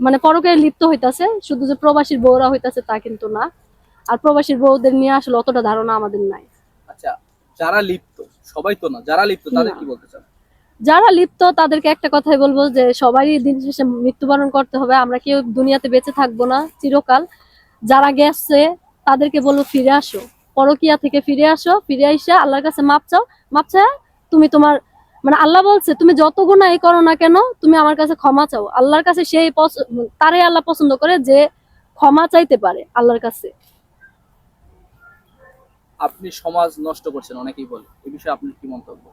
মানে পরকে লিপ্ত হইতাছে শুধু যে প্রবাসীর বউরা হইতাছে তা কিন্তু না। আর প্রবাসীর বউদের নিয়ে আসলে অতটা ধারণা আমাদের নাই। আচ্ছা যারা লিপ্ত সবাই তো না যারা লিপ্ত তাদের কি বলতে চান? যারা লিপ্ত তাদেরকে একটা কথাই বলব যে সবারই দিন শেষে মৃত্যুবরণ করতে হবে আমরা কেউ দুনিয়াতে বেঁচে থাকব না চিরকাল। যারা গেছে তাদেরকে বলব ফিরে আসো। পরকিয়া থেকে ফিরে আসো ফিরে আইসা আল্লাহর কাছে মাপ চাও মাপ চাও তুমি তোমার মানে আল্লাহ বলছে তুমি যত গুণাই করো না কেন তুমি আমার কাছে ক্ষমা চাও। আল্লাহর কাছে সেই তারাই আল্লাহ পছন্দ করে যে ক্ষমা চাইতে পারে আল্লাহর কাছে। আপনি সমাজ নষ্ট করছেন অনেকেই বলে। এই বিষয়ে আপনার কি মন্তব্য?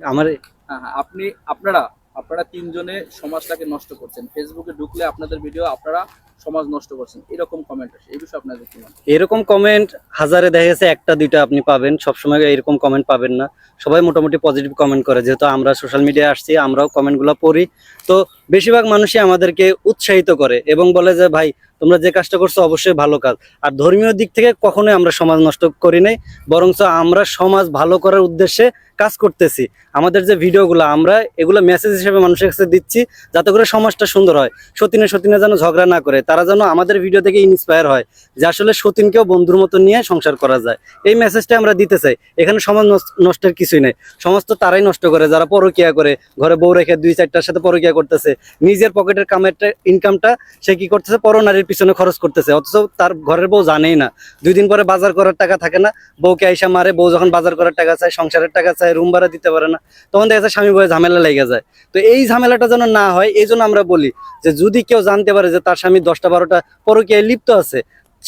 আমার? হ্যাঁ হ্যাঁ আপনি আপনারা আপনারা তিনজনে সমাজটাকে নষ্ট করছেন। ফেসবুকে ঢুকলে আপনাদের ভিডিও আপনারা সমাজ নষ্ট করছেন। এরকম কমেন্ট আসে। এই বিষয়ে আপনাদের কি এরকম কমেন্ট হাজারে দেখা গেছে, একটা, দুইটা আপনি পাবেন। সবসময় এরকম কমেন্ট পাবেন না। সবাই মোটামুটি পজিটিভ কমেন্ট করে। যেহেতু আমরা সোশ্যাল মিডিয়ায় আসছি, আমরাও কমেন্টগুলো পড়ি। তো বেশিরভাগ মানুষই আমাদেরকে উৎসাহিত করে এবং বলে যে, ভাই, তোমরা যে কাজটা করছ, অবশ্যই ভালো কাজ। আর ধর্মীয় দিক থেকে কখনোই আমরা সমাজ নষ্ট করি নাই। বরঞ্চ আমরা সমাজ ভালো করার উদ্দেশ্যে কাজ করতেছি। আমাদের যে ভিডিওগুলো, আমরা এগুলো মেসেজ হিসেবে মানুষের কাছে দিচ্ছি যাতে করে সমাজটা সুন্দর হয়। সতীনে সতীনে যেন ঝগড়া না করে, তারা যেন আমাদের ভিডিও থেকে ইন্সপায়ার হয় যে আসলে সতীনকেও বন্ধুর মতো নিয়ে সংসার করা যায়। এই মেসেজটা আমরা দিতে চাই। এখানে সমাজ নষ্টের কিছুই নেই। সমাজ তো তারাই নষ্ট করে, যারা পরকিয়া করে, ঘরে বউ রেখে দুই চারটার সাথে পরকিয়া করতেছে, নিজের পকেটের কামেরটা ইনকামটা সে কি করতেছে? পর নারীর পিছনে খরচ করতেছে, অথচ তার ঘরের বউ জানেই না। দুই দিন পরে বাজার করার টাকা থাকে না, বউকে আইসা মারে, বউ যখন বাজার করার টাকা চায়, সংসারের টাকা চায় রুম ভাড়া দিতে পারে না। তখন দেখা যায় স্বামী বয়ে ঝামেলা লেগে যায়। তো এই ঝামেলাটা যেন না হয়, এই আমরা বলি যে যদি কেউ জানতে পারে যে তার স্বামী দশটা বারোটা পরকীয়ায় লিপ্ত আছে,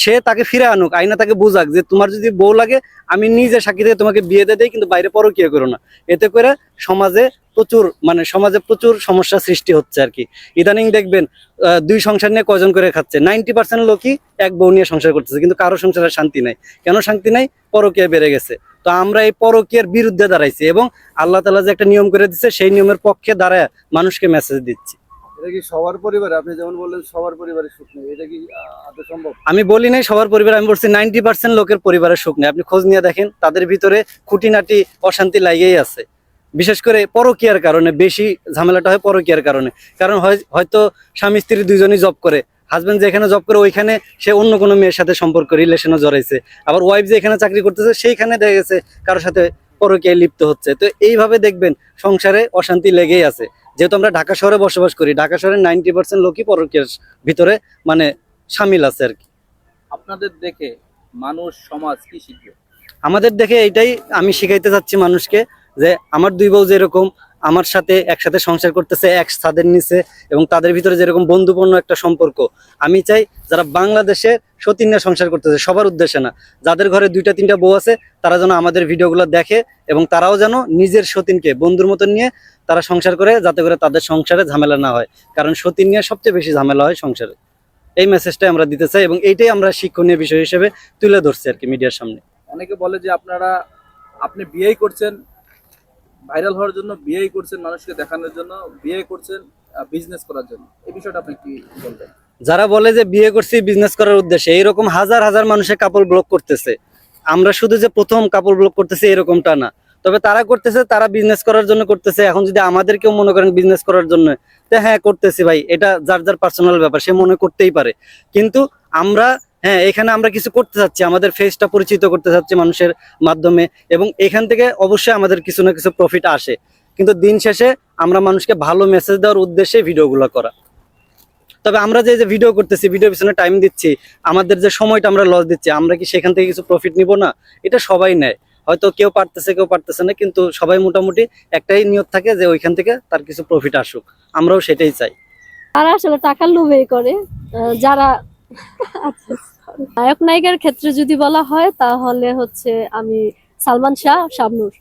সে তাকে ফিরে আনুক আইনা তাকে বুঝাক যে তোমার যদি বউ লাগে, আমি নিজে সাক্ষী থেকে তোমাকে বিয়ে দিয়ে দেই, কিন্তু বাইরে পরকীয়া করো না। এতে করে সমাজে প্রচুর মানে সমাজে প্রচুর সমস্যা সৃষ্টি হচ্ছে আর কি। ইদানিং দেখবেন দুই সংসার নিয়ে কয়জন করে খাচ্ছে? নাইনটি পার্সেন্ট লোকই এক বউ নিয়ে সংসার করতেছে, কিন্তু কারও সংসারে শান্তি নাই। কেন শান্তি নাই? পরকীয়া বেড়ে গেছে। তো আমরা এই পরকীয়ার বিরুদ্ধে দাঁড়াইছি এবং আল্লাহ তালা যে একটা নিয়ম করে দিচ্ছে সেই নিয়মের পক্ষে দাঁড়ায় মানুষকে মেসেজ দিচ্ছি। এটা কি সবার পরিবারে? আপনি যেমন বললেন সবার পরিবারে সুখ নেই। এটা কি আদৌ সম্ভব? আমি বলি নাই সবার পরিবার আমি বলছি নাইনটি পার্সেন্ট লোকের পরিবারের সুখ নেই। আপনি খোঁজ নিয়ে দেখেন তাদের ভিতরে খুঁটিনাটি অশান্তি লাগেই আছে। বিশেষ করে পরকীয়ার কারণে বেশি ঝামেলাটা হয় পরকীয়ার কারণে। কারণ হয়- হয়তো স্বামী স্ত্রী দুইজনই জব করে হাজবেন্ড যেখানে জব করে ওইখানে সে অন্য কোনো মেয়ের সাথে সম্পর্ক রিলেশনে জড়াইছে। আবার ওয়াইফ যেখানে চাকরি করতেছে সেইখানে দেখা গেছে কারোর সাথে পরকীয়ায় লিপ্ত হচ্ছে। তো এইভাবে দেখবেন সংসারে অশান্তি লেগেই আছে। যেহেতু আমরা ঢাকা শহরে বসবাস করি ঢাকা শহরে নাইনটি পার্সেন্ট লোকই পরকীয়ার ভিতরে মানে সামিল আছে আর কি। আপনাদের দেখে মানুষ সমাজ কি শিখবে? আমাদের দেখে এইটাই আমি শিখাইতে চাচ্ছি মানুষকে যে আমার দুই বউ যেরকম আমার সাথে একসাথে সংসার করতেছে, এক ছাদের নিচে, এবং তাদের ভিতরে যেরকম বন্ধুপূর্ণ একটা সম্পর্ক, আমি চাই যারা বাংলাদেশে সতীন্যা সংসার করতেছে, সবার উদ্দেশ্যে না, যাদের ঘরে দুইটা, তিনটা বউ আছে, তারা যেন আমাদের ভিডিওগুলো দেখে, এবং তারাও যেন নিজের সতীনকে, বন্ধুর মতন নিয়ে তারা সংসার করে, যাতে করে তাদের সংসারে ঝামেলা না হয়, কারণ সতীন নিয়ে সবচেয়ে বেশি ঝামেলা হয় সংসারে। এই মেসেজটাই আমরা দিতে চাই, এবং এইটাই আমরা শিক্ষণীয় বিষয় হিসেবে তুলে ধরছি আর কি মিডিয়ার সামনে। অনেকে বলে যে আপনারা, আপনি বিয়েই করছেন ভাইরাল হওয়ার জন্য বিয়েই করছেন মানুষকে দেখানোর জন্য, বিয়ে করছেন বিজনেস করার জন্য। এই বিষয়টা আপনি কি বলবেন? যারা বলে যে বিয়ে করছি বিজনেস করার উদ্দেশ্যে, এইরকম হাজার হাজার মানুষের কাপড় ব্লক করতেছে। আমরা শুধু যে প্রথম কাপড় ব্লক করতেছি, এরকমটা না। তবে তারা করতেছে, তারা বিজনেস করার জন্য করতেছে। এখন যদি আমাদেরকেও মনে করেন বিজনেস করার জন্য হ্যাঁ করতেছি ভাই। এটা যার যার পার্সোনাল ব্যাপার, সে মনে করতেই পারে। কিন্তু আমরা হ্যাঁ এখানে আমরা কিছু করতে চাচ্ছি, আমাদের ফেসটা পরিচিত করতে চাচ্ছি মানুষের মাধ্যমে এবং এখান থেকে অবশ্যই আমাদের কিছু না কিছু প্রফিট আসে। কিন্তু দিন শেষে আমরা মানুষকে ভালো মেসেজ দেওয়ার উদ্দেশ্যে ভিডিওগুলো করা। তবে আমরা যে ভিডিও করতেছি ভিডিও পিছনে টাইম দিচ্ছি, আমাদের যে সময়টা আমরা লস দিচ্ছি, আমরা কি সেখান থেকে কিছু প্রফিট নিব না? এটা সবাই নেয়। হয়তো কেউ পারতেছে কেউ পারতেছে না, কিন্তু সবাই মোটামুটি একটাই নিয়ত থাকে যে ওইখান থেকে তার কিছু প্রফিট আসুক। আমরাও সেটাই চাই। তারা আসলে টাকার লোভেই করে যারা। নায়ক নায়িকার ক্ষেত্রে যদি বলা হয় তাহলে হচ্ছে আমি সালমান শাহ শাবনুর।